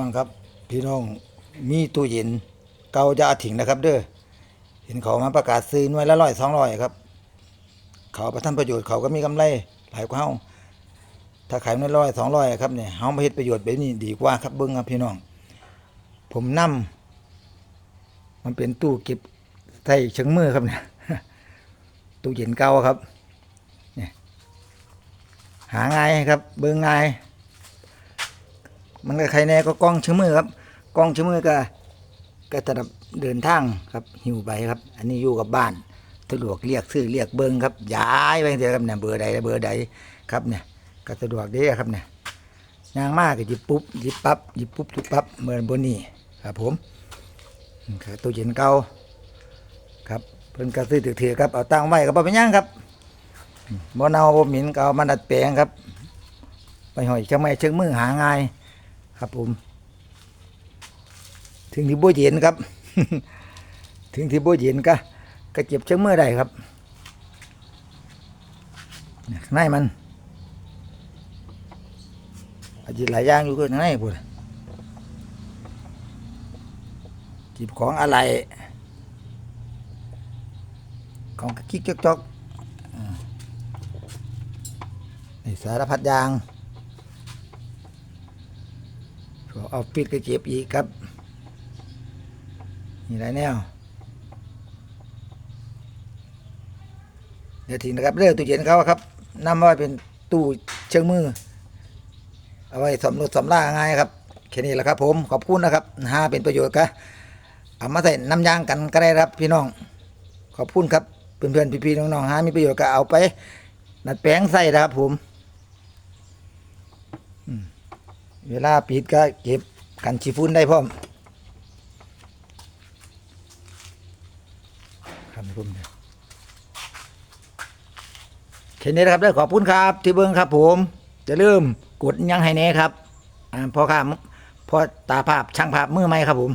น้องครับพี่น้องมีตู้เย็นเก่าจะอาถิ่งนะครับ เด้อเห็นเขามาประกาศซื้อหน่วยละร้อยสองร้อยครับ เขาประทำประโยชน์เขาก็มีกำไรหลายกว่าเฮาถ้าขายหน่วยร้อยสองร้อยครับเนี่ยเฮามาเฮ็ดประโยชน์แบบนี้ดีกว่าครับเบิ่งครับพี่น้อง ผมนํมันเป็นตู้เก็บใส่เชิงมือครับเนี่ยตู้เย็นเก่าครับเนี่ยหาง่ายครับ เบิ่งง่าย มันก็ใครแน่ก็กล้องชื้อมือครับกล้องชื้อมือก็ก็จะเดินทางครับหิวไปครับ อันนี้อยู่กับบ้านสะดวกเรียกซื้อเรียกเบิ้งครับย้ายไปเดียวครับเนี่ยเบอร์ใดเบอร์ใดครับเนี่ยก็สะดวกด้ครับเนี่ยย่างมากก็หยิบปุ๊บหยิบปั๊บหยิบปุ๊บหยิบปั๊บเหมือนบนนี้ครับผมครับตู้เย็นเก่าครับเพิ่นก็ซื้อถือๆครับเอาตั้งไว้ก็บ่เป็นหยังครับมบ่เน่าบ่หม็นก็เอามาดัดแปลงครับ ไปหอยเชิงไม้เชิงมือหาง่าย ครับผม ถึงที่บ่เย็นครับ ถึงที่บ่เย็นก็ก็เจ็บเชิงมือได้ครับนี่ยข้างในมันอาจจะหลายอย่างอยู่ก็ข้างในพุ่นจีบของอะไร ของกิ๊กจอกจอกอ่านี่สารพัดอยาง เอาปิดก็เจ็บอีกครับนี่หลายแนวเดี๋ยวทีนะครับเรื่องตู้เย็นเขาครับนำมาไว้เป็นตู้เชิงมือ เอาไว้สำรวจสำล่าง่ายครับแค่นี้แหละครับ ผมขอบคุณนะครับหาเป็นประโยชน์ครับเอามาใส่น้ำยางกันก็ได้ครับพี่น้อง ขอบคุณครับเพื่อนๆพี่ๆน้องๆหามีประโยชน์ก็เอาไปนัดแปลงใส่นะครับผม เวลาปิดก็เก็บกันชีฟุ้นได้พร้อมครับผมแค่นี้นะครับได้ขอบคุณครับ ที่เบิ้งครับผมจะเริ่าลืมกดยังให้แน่ครับอ่าพอครับพอตาภาพช่างภาพมือไหมครับผม